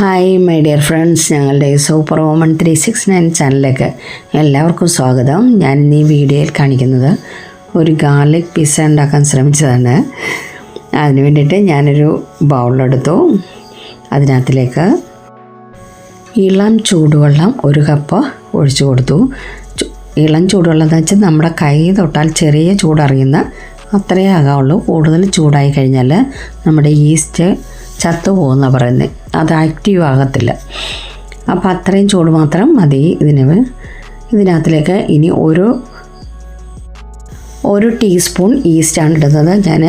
Hi my dear friends ഞങ്ങളുടെ super woman three six nine ചാനലിലേക്ക് എല്ലാവർക്കും സ്വാഗതം. ഞാൻ ഇന്ന് ഈ വീഡിയോയിൽ കാണിക്കുന്നത് ഒരു ഗാർലിക് പിസ്സ ഉണ്ടാക്കാൻ ശ്രമിച്ചതാണ്. അതിന് വേണ്ടിയിട്ട് ഞാനൊരു ബൗളെടുത്തു അതിനകത്തിലേക്ക് ഇളം ചൂടുവെള്ളം ഒരു കപ്പ് ഒഴിച്ചു കൊടുത്തു. ഇളം ചൂടുവെള്ളം എന്ന് വെച്ചാൽ നമ്മുടെ കൈ തൊട്ടാൽ ചെറിയ ചൂടറിയുന്ന അത്രയേ ആകാവുള്ളൂ. കൂടുതൽ ചൂടായി കഴിഞ്ഞാൽ നമ്മുടെ ഈസ്റ്റ് ചത്തു പോകുന്ന പറയുന്നത് അത് ആക്റ്റീവ് ആകത്തില്ല. അപ്പോൾ അത്രയും ചൂട് മാത്രം മതി ഇതിന്. ഇതിനകത്തിലേക്ക് ഇനി ഒരു ഒരു ടീസ്പൂൺ ഈസ്റ്റാണ് ഇടുന്നത്. ഞാൻ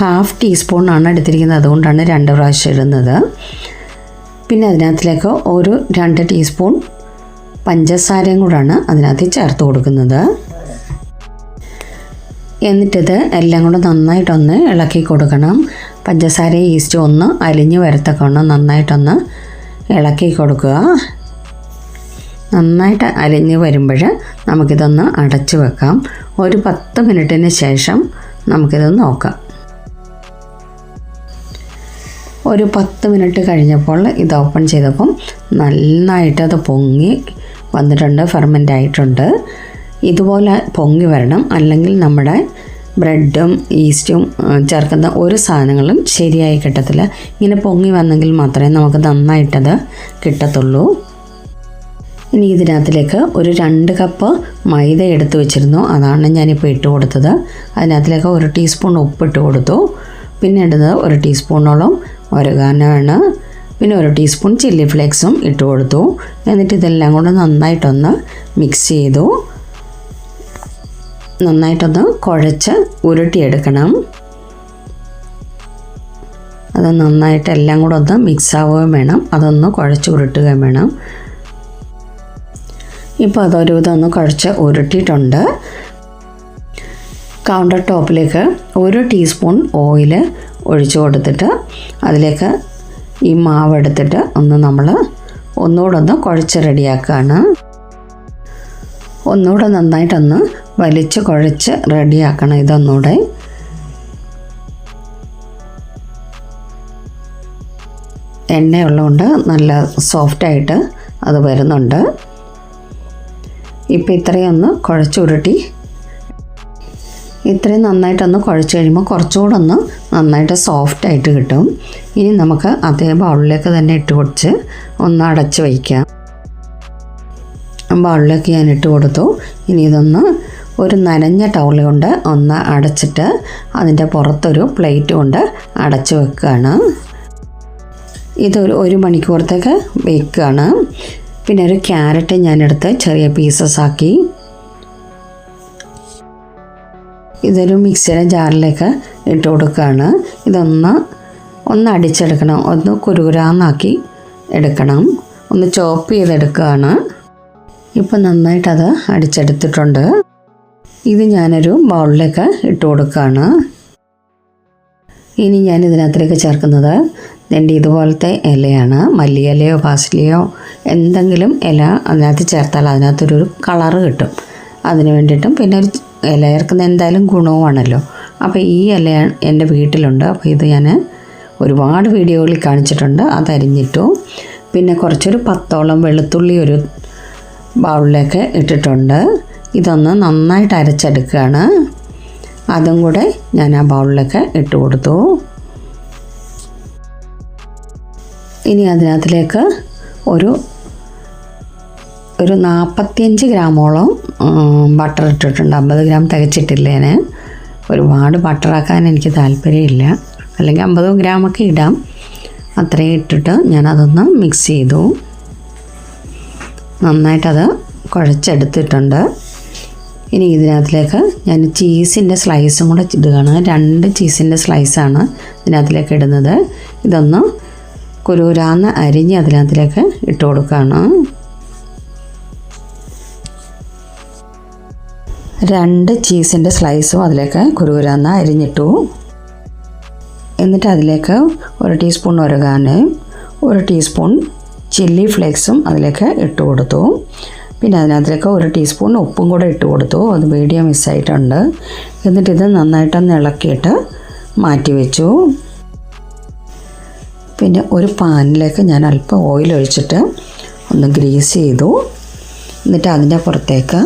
ഹാഫ് ടീസ്പൂണാണ് എടുത്തിരിക്കുന്നത്. അതുകൊണ്ടാണ് രണ്ട് പ്രാവശ്യം ഇടുന്നത്. പിന്നെ അതിനകത്തിലേക്ക് ഒരു രണ്ട് ടീസ്പൂൺ പഞ്ചസാരയും കൂടാണ് അതിനകത്ത് ചേർത്ത് കൊടുക്കുന്നത്. എന്നിട്ടിത് എല്ലാം കൂടെ നന്നായിട്ടൊന്ന് ഇളക്കി കൊടുക്കണം. പഞ്ചസാര ഈസ്റ്റ് ഒന്ന് അലിഞ്ഞ് വരത്തക്കവണ്ണം നന്നായിട്ടൊന്ന് ഇളക്കി കൊടുക്കുക. നന്നായിട്ട് അലിഞ്ഞ് വരുമ്പോൾ നമുക്കിതൊന്ന് അടച്ചു വെക്കാം. ഒരു പത്ത് മിനിറ്റിന് ശേഷം നമുക്കിത് നോക്കാം. ഒരു പത്ത് മിനിറ്റ് കഴിഞ്ഞപ്പോൾ ഇത് ഓപ്പൺ ചെയ്തപ്പം നന്നായിട്ട് അത് പൊങ്ങി വന്നിട്ടുണ്ട് ഫെർമെന്റ് ആയിട്ടുണ്ട്. ഇതുപോലെ പൊങ്ങി വരണം. അല്ലെങ്കിൽ നമ്മുടെ ബ്രെഡും ഈസ്റ്റും ചേർക്കുന്ന ഒരു സാധനങ്ങളും ശരിയായി കിട്ടത്തില്ല ഇങ്ങനെ പൊങ്ങി വന്നെങ്കിൽ മാത്രമേ നമുക്ക് നന്നായിട്ടത് കിട്ടത്തുള്ളൂ. ഇനി ഇതിനകത്തിലേക്ക് ഒരു രണ്ട് കപ്പ് മൈദ എടുത്തു വെച്ചിരുന്നു. അതാണ് ഞാനിപ്പോൾ ഇട്ട് കൊടുത്തത്. അതിനകത്തിലേക്ക് ഒരു ടീസ്പൂൺ ഉപ്പ് ഇട്ട് കൊടുത്തു. പിന്നെ ഇടുന്നത് ഒരു ടീസ്പൂണോളം ഒരുകാനാണ്. പിന്നെ ഒരു ടീസ്പൂൺ ചില്ലി ഫ്ലേക്സും ഇട്ട് കൊടുത്തു. എന്നിട്ട് ഇതെല്ലാം കൂടെ നന്നായിട്ടൊന്ന് മിക്സ് ചെയ്തു. നന്നായിട്ടൊന്ന് കുഴച്ച് ഉരുട്ടിയെടുക്കണം. അത് നന്നായിട്ട് എല്ലാം കൂടെ ഒന്ന് മിക്സ് ആവുകയും വേണം. അതൊന്ന് കുഴച്ച് ഉരുട്ടുകയും വേണം. ഇപ്പോൾ അതൊരു വിധം ഒന്ന് കുഴച്ച് ഉരുട്ടിയിട്ടുണ്ട്. കൗണ്ടർ ടോപ്പിലേക്ക് ഒരു ടീസ്പൂൺ ഓയിൽ ഒഴിച്ചു കൊടുത്തിട്ട് അതിലേക്ക് ഈ മാവ് എടുത്തിട്ട് ഒന്ന് നമ്മൾ ഒന്നുകൂടെ ഒന്ന് കുഴച്ച് റെഡിയാക്കുകയാണ് ഒന്നുകൂടെ നന്നായിട്ടൊന്ന് വലിച്ച് കുഴച്ച് റെഡിയാക്കണം ഇതൊന്നുകൂടെ. എണ്ണയുള്ളതുകൊണ്ട് നല്ല സോഫ്റ്റായിട്ട് അത് വരുന്നുണ്ട്. ഇപ്പോൾ ഇത്രയും ഒന്ന് കുഴച്ചുരുട്ടി ഇത്രയും നന്നായിട്ടൊന്ന് കുഴച്ച് കഴിയുമ്പോൾ കുറച്ചുകൂടെ ഒന്ന് നന്നായിട്ട് സോഫ്റ്റായിട്ട് കിട്ടും. ഇനി നമുക്ക് അതേ ബൗളിലേക്ക് തന്നെ ഇട്ട് കൊടുത്ത് ഒന്ന് അടച്ച് വയ്ക്കാം. ബൗളിലേക്ക് ഞാൻ ഇട്ട് കൊടുത്തു. ഇനി ഇതൊന്ന് ഒരു നനഞ്ഞ ടൗൾ കൊണ്ട് ഒന്ന് അടച്ചിട്ട് അതിന്റെ പുറത്തൊരു പ്ലേറ്റ് കൊണ്ട് അടച്ചു വെക്കുകയാണ്. ഇതൊരു ഒരു മണിക്കൂറത്തേക്ക് വെക്കുകയാണ്. പിന്നെ ഒരു ക്യാരറ്റ് ഞാനെടുത്ത് ചെറിയ പീസസ് ആക്കി. ഇതൊരു മിക്സിയുടെ ജാറിലേക്ക് ഇട്ട് കൊടുക്കുകയാണ്. ഇതൊന്ന് ഒന്ന് അടിച്ചെടുക്കണം. ഒന്ന് കുരുകുരാന്നാക്കി എടുക്കണം. ഒന്ന് ചോപ്പ് ചെയ്തെടുക്കുകയാണ്. ഇപ്പം നന്നായിട്ടത് അടിച്ചെടുത്തിട്ടുണ്ട്. ഇത് ഞാനൊരു ബൗളിലേക്ക് ഇട്ട് കൊടുക്കുകയാണ് ഇനി ഞാൻ ഇതിനകത്തേക്ക് ചേർക്കുന്നത് എന്റെ ഇതുപോലത്തെ ഇലയാണ്. മല്ലിയിലയോ പാസ്ലിയോ എന്തെങ്കിലും ഇല അതിനകത്ത് ചേർത്താൽ അതിനകത്തൊരു കളറ് കിട്ടും. അതിന് വേണ്ടിയിട്ടും പിന്നെ ഒരു ഇല ചേർക്കുന്ന എന്തായാലും ഗുണവുമാണല്ലോ. അപ്പോൾ ഈ ഇല എന്റെ വീട്ടിലുണ്ട്. അപ്പോൾ ഇത് ഞാൻ ഒരുപാട് വീഡിയോകളിൽ കാണിച്ചിട്ടുണ്ട്. അതരിഞ്ഞിട്ടു പിന്നെ കുറച്ചൊരു പത്തോളം വെളുത്തുള്ളി ഒരു ബൗളിലേക്ക് ഇട്ടിട്ടുണ്ട്. ഇതൊന്ന് നന്നായിട്ട് അരച്ചെടുക്കുകയാണ്. അതും കൂടെ ഞാൻ ആ ബൗളിലൊക്കെ ഇട്ട് കൊടുത്തു. ഇനി അതിനകത്തിലേക്ക് ഒരു ഒരു നാൽപ്പത്തിയഞ്ച് ഗ്രാമോളം ബട്ടർ ഇട്ടിട്ടുണ്ട്. അമ്പത് ഗ്രാം തികച്ചിട്ടില്ലേന് ഒരുപാട് ബട്ടറാക്കാൻ എനിക്ക് താല്പര്യമില്ല. അല്ലെങ്കിൽ അമ്പത് ഗ്രാമൊക്കെ ഇടാം. അത്രയും ഇട്ടിട്ട് ഞാനതൊന്ന് മിക്സ് ചെയ്തു. നന്നായിട്ടത് കുഴച്ചെടുത്തിട്ടുണ്ട്. ഇനി ഇതിനകത്തിലേക്ക് ഞാൻ ചീസിന്റെ സ്ലൈസും കൂടെ ഇടുകയാണ്. രണ്ട് ചീസിന്റെ സ്ലൈസാണ് ഇതിനകത്തിലേക്ക് ഇടുന്നത്. ഇതൊന്ന് കുരൂരാന്ന് അരിഞ്ഞ് അതിനകത്തിലേക്ക് ഇട്ട് കൊടുക്കുകയാണ്. രണ്ട് ചീസിന്റെ സ്ലൈസും അതിലേക്ക് കുരുകുരാന്ന് അരിഞ്ഞിട്ടു. എന്നിട്ട് അതിലേക്ക് ഒരു ടീസ്പൂൺ ഒരകാന് ഒരു ടീസ്പൂൺ ചില്ലി ഫ്ലേക്സും അതിലേക്ക് ഇട്ട് കൊടുത്തു. പിന്നെ അതിനകത്തേക്ക് ഒരു ടീസ്പൂൺ ഉപ്പും കൂടെ ഇട്ട് കൊടുത്തു. അത് മീഡിയം മിസ്സായിട്ടുണ്ട് എന്നിട്ട് ഇത് നന്നായിട്ടൊന്ന് ഇളക്കിയിട്ട് മാറ്റി വെച്ചു. പിന്നെ ഒരു പാനിലേക്ക് ഞാൻ അല്പം ഓയിൽ ഒഴിച്ചിട്ട് ഒന്ന് ഗ്രീസ് ചെയ്തു. എന്നിട്ട് അതിന്റെ പുറത്തേക്ക്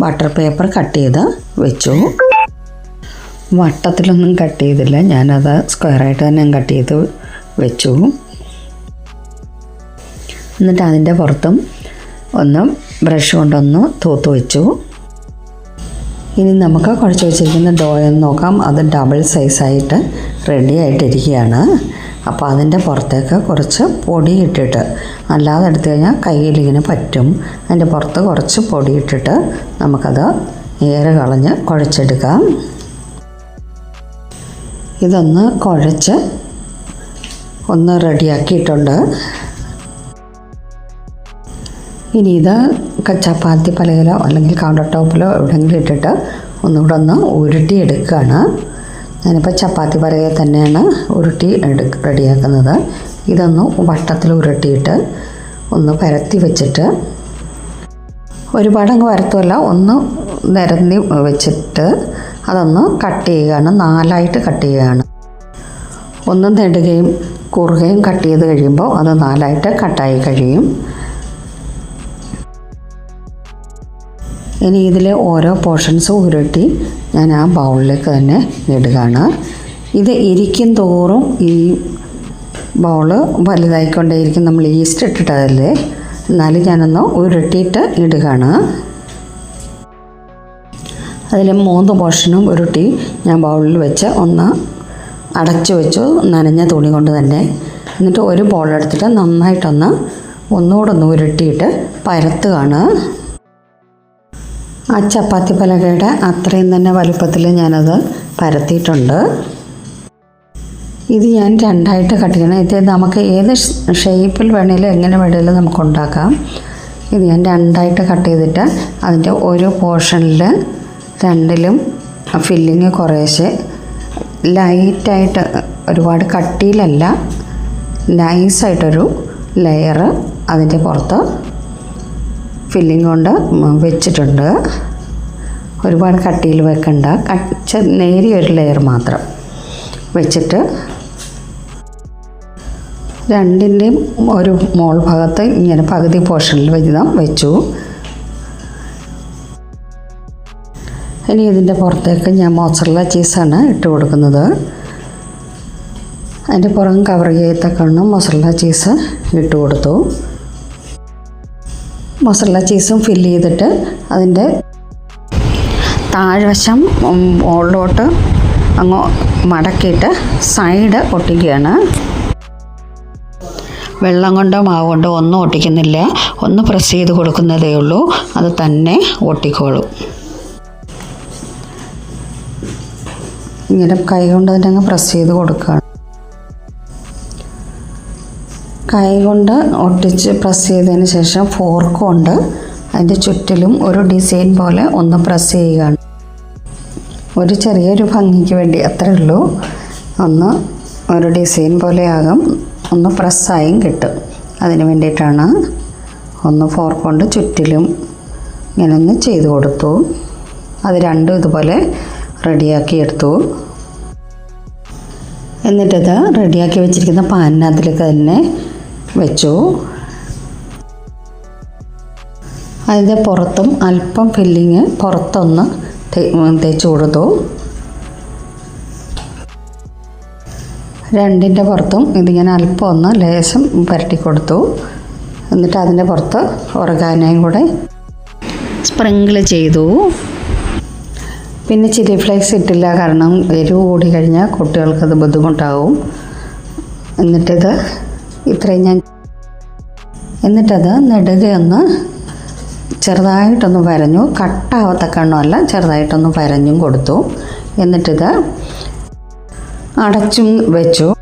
ബട്ടർ പേപ്പർ കട്ട് ചെയ്ത് വെച്ചു. വട്ടത്തിലൊന്നും കട്ട് ചെയ്തില്ല. ഞാനത് സ്ക്വയറായിട്ട് തന്നെ കട്ട് ചെയ്ത് വെച്ചു. എന്നിട്ട് അതിന്റെ പുറത്തും ഒന്ന് ബ്രഷ് കൊണ്ടൊന്ന് തൂത്ത് വെച്ചു ഇനി നമുക്ക് കുഴച്ച് വെച്ചിരിക്കുന്ന ഡോയെന്ന് നോക്കാം. അത് ഡബിൾ സൈസായിട്ട് റെഡി ആയിട്ടിരിക്കുകയാണ്. അപ്പോൾ അതിന്റെ പുറത്തേക്ക് കുറച്ച് പൊടി ഇട്ടിട്ട് അല്ലാതെ എടുത്തു കഴിഞ്ഞാൽ കയ്യിലിങ്ങനെ പറ്റും. അതിന്റെ പുറത്ത് കുറച്ച് പൊടി ഇട്ടിട്ട് നമുക്കത് ഏറെ കളഞ്ഞ് കുഴച്ചെടുക്കാം. ഇതൊന്ന് കുഴച്ച് ഒന്ന് റെഡിയാക്കിയിട്ടുണ്ട് ഇനി ഇത് ചപ്പാത്തി പലകിലോ അല്ലെങ്കിൽ കൗണ്ടർ ടോപ്പിലോ എവിടെയെങ്കിലും ഇട്ടിട്ട് ഒന്നുകൂടെ ഒന്ന് ഉരുട്ടിയെടുക്കുകയാണ്. ഞാനിപ്പോൾ ചപ്പാത്തി പലകയിൽ തന്നെയാണ് ഉരുട്ടി എടു റെഡിയാക്കുന്നത്. ഇതൊന്ന് വട്ടത്തിൽ ഉരുട്ടിയിട്ട് ഒന്ന് പരത്തി വെച്ചിട്ട് ഒരുപാടങ്ങ് വരത്തുമല്ല ഒന്ന് നിരന്തി വെച്ചിട്ട് അതൊന്ന് കട്ട് ചെയ്യുകയാണ്. നാലായിട്ട് കട്ട് ചെയ്യുകയാണ്. ഒന്ന് നെടുകയും കുറുകയും കട്ട് ചെയ്ത് കഴിയുമ്പോൾ അത് നാലായിട്ട് കട്ടായി കഴിയും. ഇനി ഇതിലെ ഓരോ പോർഷൻസ് ഉരുട്ടി ഞാൻ ആ ബൗളിലേക്ക് തന്നെ ഇടുകയാണ്. ഇത് ഇരിക്കും തോറും ഈ ബൗൾ വലുതായിക്കൊണ്ടേയിരിക്കും. നമ്മൾ ഈസ്റ്റ് ഇട്ടിട്ടതല്ലേ? എന്നാലും ഞാനൊന്ന് ഉരുട്ടിയിട്ട് ഇടുകയാണ്. അതിൽ മൂന്ന് പോർഷനും ഉരുട്ടി ഞാൻ ബൗളിൽ വെച്ച് ഒന്ന് അടച്ചു വെച്ചു. നനഞ്ഞ തുണി കൊണ്ട് തന്നെ. എന്നിട്ട് ഒരു ബൗളെടുത്തിട്ട് നന്നായിട്ടൊന്ന് ഒന്നുകൂടെ ഒന്ന് ഉരുട്ടിയിട്ട് പരത്തുകയാണ്. ആ ചപ്പാത്തി പലകയുടെ അത്രയും തന്നെ വലുപ്പത്തിൽ ഞാനത് പരത്തിയിട്ടുണ്ട്. ഇത് ഞാൻ രണ്ടായിട്ട് കട്ട് ചെയ്യണം. ഇത് നമുക്ക് ഏത് ഷേപ്പിൽ വേണേലും എങ്ങനെ വേണേലും നമുക്ക് ഉണ്ടാക്കാം. ഇത് ഞാൻ രണ്ടായിട്ട് കട്ട് ചെയ്തിട്ട് അതിന്റെ ഓരോ പോർഷനിൽ രണ്ടിലും ഫില്ലിങ് കുറേശ്ശെ ലൈറ്റായിട്ട് ഒരുപാട് കട്ടിയിലല്ല നൈസായിട്ടൊരു ലെയർ അതിന്റെ പുറത്ത് ഫില്ലിംഗ് കൊണ്ട് വെച്ചിട്ടുണ്ട്. ഒരുപാട് കട്ടിയിൽ വെക്കണ്ട. കച്ച നേരിയ ഒരു ലെയർ മാത്രം വെച്ചിട്ട് രണ്ടിന്റെയും ഒരു മോൾ ഭാഗത്ത് ഇങ്ങനെ പകുതി പോർഷനിൽ വിധം വെച്ചു ഇനി ഇതിന്റെ പുറത്തേക്ക് ഞാൻ മോസറല്ല ചീസാണ് ഇട്ട് കൊടുക്കുന്നത്. അതിന്റെ പുറം കവർ ചെയ്യത്തക്കണ്ണം മൊസറല്ല ചീസ് ഇട്ട് കൊടുത്തു. മൊസറല്ല ചീസും ഫില്ല് ചെയ്തിട്ട് അതിന്റെ താഴ്വശം ഓൾഡോട്ട് അങ്ങ് മടക്കിയിട്ട് സൈഡ് ഒട്ടിക്കുകയാണ്. വെള്ളം കൊണ്ടോ മാവ് കൊണ്ടോ ഒന്നും ഒട്ടിക്കുന്നില്ല. ഒന്ന് പ്രസ് ചെയ്ത് കൊടുക്കുന്നതേ ഉള്ളൂ. അത് തന്നെ ഒട്ടിക്കോളും. ഇങ്ങനെ കൈ കൊണ്ട് തന്നെ അങ്ങ് പ്രസ് ചെയ്ത് കൊടുക്കുകയാണ്. കൈ കൊണ്ട് ഒട്ടിച്ച് പ്രസ് ചെയ്തതിന് ശേഷം ഫോർക്ക് കൊണ്ട് അതിന്റെ ചുറ്റിലും ഒരു ഡിസൈൻ പോലെ ഒന്ന് പ്രസ് ചെയ്യുകയാണ്. ഒരു ചെറിയൊരു ഭംഗിക്ക് വേണ്ടി അത്രേ ഉള്ളൂ. ഒന്ന് ഒരു ഡിസൈൻ പോലെയാകും ഒന്ന് പ്രസ്സായും കിട്ടും. അതിന് വേണ്ടിയിട്ടാണ് ഒന്ന് ഫോർക്ക് കൊണ്ട് ചുറ്റിലും ഇങ്ങനെ ഒന്ന് ചെയ്ത് കൊടുത്തു. അത് രണ്ടും ഇതുപോലെ റെഡിയാക്കി എടുത്തു. എന്നിട്ടത് റെഡിയാക്കി വെച്ചിരിക്കുന്ന പാനിനകത്തിലേക്ക് തന്നെ വെച്ചു. അതിന്റെ പുറത്തും അല്പം ഫില്ലിങ് പുറത്തൊന്ന് തേച്ച് കൊടുത്തു. രണ്ടിന്റെ പുറത്തും ഇതിങ്ങനെ അല്പം ഒന്ന് ലേശം പുരട്ടി കൊടുത്തു. എന്നിട്ട് അതിന്റെ പുറത്ത് ഒറഗാനയും കൂടെ സ്പ്രിങ്കിൾ ചെയ്തു. പിന്നെ ചില്ലി ഫ്ലേക്സ് ഇട്ടില്ല കാരണം എരിവ് കൂടി കഴിഞ്ഞാൽ കുട്ടികൾക്കത് ബുദ്ധിമുട്ടാവും. എന്നിട്ടിത് ഇത്രയും ഞാൻ എന്നിട്ടത് നെടുകയൊന്ന് ചെറുതായിട്ടൊന്ന് വരഞ്ഞു. കട്ടാവത്തക്കണ്ണമല്ല ചെറുതായിട്ടൊന്ന് വരഞ്ഞും കൊടുത്തു. എന്നിട്ടിത് അടച്ചും വെച്ചു.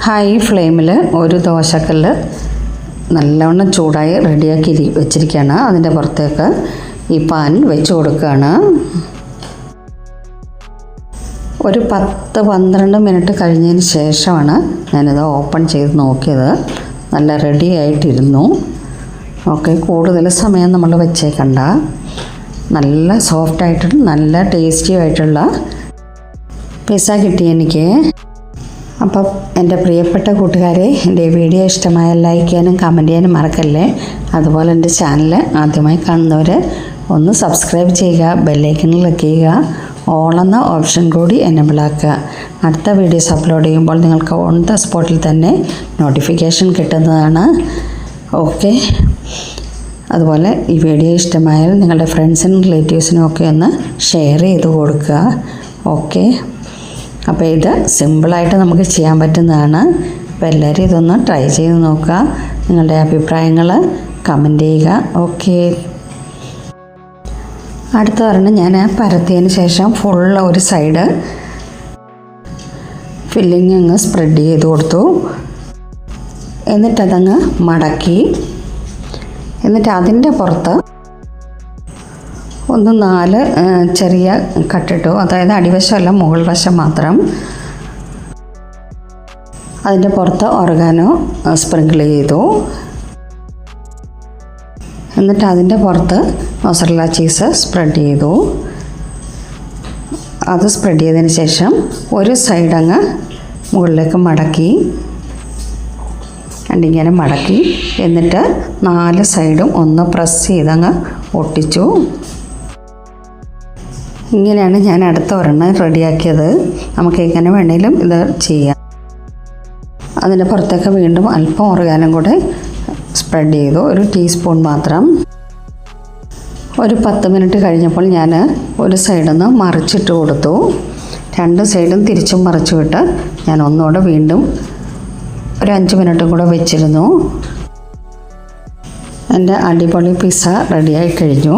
ഹൈ ഫ്ലെയിമിൽ ഒരു ദോശക്കല്ല് നല്ലവണ്ണം ചൂടായി റെഡിയാക്കി വെച്ചിരിക്കുകയാണ്. അതിന്റെ പുറത്തേക്ക് ഈ പാൻ വെച്ച് കൊടുക്കുകയാണ്. ഒരു പത്ത് പന്ത്രണ്ട് മിനിറ്റ് കഴിഞ്ഞതിന് ശേഷമാണ് ഞാനിത് ഓപ്പൺ ചെയ്ത് നോക്കിയത്. നല്ല റെഡി ആയിട്ടിരുന്നു. ഓക്കെ കൂടുതൽ സമയം നമ്മൾ വെച്ചേക്കണ്ട. നല്ല സോഫ്റ്റ് ആയിട്ടുള്ള നല്ല ടേസ്റ്റി ആയിട്ടുള്ള പിസ്സ കിട്ടി എനിക്ക്. അപ്പം എന്റെ പ്രിയപ്പെട്ട കൂട്ടുകാരെ എന്റെ വീഡിയോ ഇഷ്ടമായ ലൈക്ക് ചെയ്യാനും കമന്റ് ചെയ്യാനും മറക്കല്ലേ? അതുപോലെ എന്റെ ചാനൽ ആദ്യമായി കാണുന്നവർ ഒന്ന് സബ്സ്ക്രൈബ് ചെയ്യുക ബെല്ലൈക്കണിൽ ക്ലിക്ക് ചെയ്യുക. ഓൾ എന്ന ഓപ്ഷൻ കൂടി എനബിൾ ആക്കുക. അടുത്ത വീഡിയോസ് അപ്ലോഡ് ചെയ്യുമ്പോൾ നിങ്ങൾക്ക് ഓൺ ദ സ്പോട്ടിൽ തന്നെ നോട്ടിഫിക്കേഷൻ കിട്ടുന്നതാണ്. ഓക്കെ അതുപോലെ ഈ വീഡിയോ ഇഷ്ടമായാൽ നിങ്ങളുടെ ഫ്രണ്ട്സിനും റിലേറ്റീവ്സിനും ഒക്കെ ഒന്ന് ഷെയർ ചെയ്ത് കൊടുക്കുക. ഓക്കെ അപ്പോൾ ഇത് സിമ്പിളായിട്ട് നമുക്ക് ചെയ്യാൻ പറ്റുന്നതാണ്. അപ്പോൾ എല്ലാവരും ഇതൊന്ന് ട്രൈ ചെയ്ത് നോക്കുക. നിങ്ങളുടെ അഭിപ്രായങ്ങൾ കമന്റ് ചെയ്യുക. ഓക്കെ അടുത്ത പറഞ്ഞ് ഞാൻ പരത്തിയതിന് ശേഷം ഫുൾ ഒരു സൈഡ് ഫില്ലിങ് അങ്ങ് സ്പ്രെഡ് ചെയ്ത് കൊടുത്തു. എന്നിട്ടതങ്ങ് മടക്കി. എന്നിട്ട് അതിന്റെ പുറത്ത് ഒന്ന് നാല് ചെറിയ കട്ടിട്ടു അതായത് അടിവശമല്ല മുകൾ വശം മാത്രം. അതിന്റെ പുറത്ത് ഓർഗാനോ സ്പ്രിങ്കിൾ ചെയ്തു. എന്നിട്ട് അതിന്റെ പുറത്ത് മൊസറല്ല ചീസ് സ്പ്രെഡ് ചെയ്തു. അത് സ്പ്രെഡ് ചെയ്തതിന് ശേഷം ഒരു സൈഡ് അങ്ങ് മുകളിലേക്ക് മടക്കി. രണ്ടിങ്ങനെ മടക്കി. എന്നിട്ട് നാല് സൈഡും ഒന്ന് പ്രസ് ചെയ്തങ്ങ് ഒട്ടിച്ചു. ഇങ്ങനെയാണ് ഞാൻ അടുത്ത ഒരെണ്ണം റെഡിയാക്കിയത്. നമുക്ക് എങ്ങനെ വേണേലും ഇത് ചെയ്യാം. അതിന്റെ പുറത്തേക്ക് വീണ്ടും അല്പം ഓർഗാനും കൂടെ സ്പ്രെഡ് ചെയ്തു. ഒരു ടീസ്പൂൺ മാത്രം. ഒരു പത്ത് മിനിറ്റ് കഴിഞ്ഞപ്പോൾ ഞാൻ ഒരു സൈഡിൽ നിന്ന് മറിച്ചിട്ട് കൊടുത്തു. രണ്ട് സൈഡും തിരിച്ചും മറിച്ചു വിട്ട് ഞാൻ ഒന്നുകൂടെ വീണ്ടും ഒരു അഞ്ച് മിനിറ്റും കൂടെ വെച്ചിരുന്നു. എന്റെ അടിപൊളി പിസ്സ റെഡിയായി കഴിഞ്ഞു.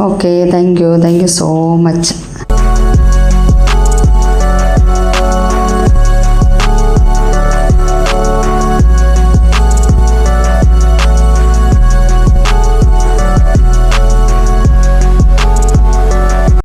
Okay thank you thank you so much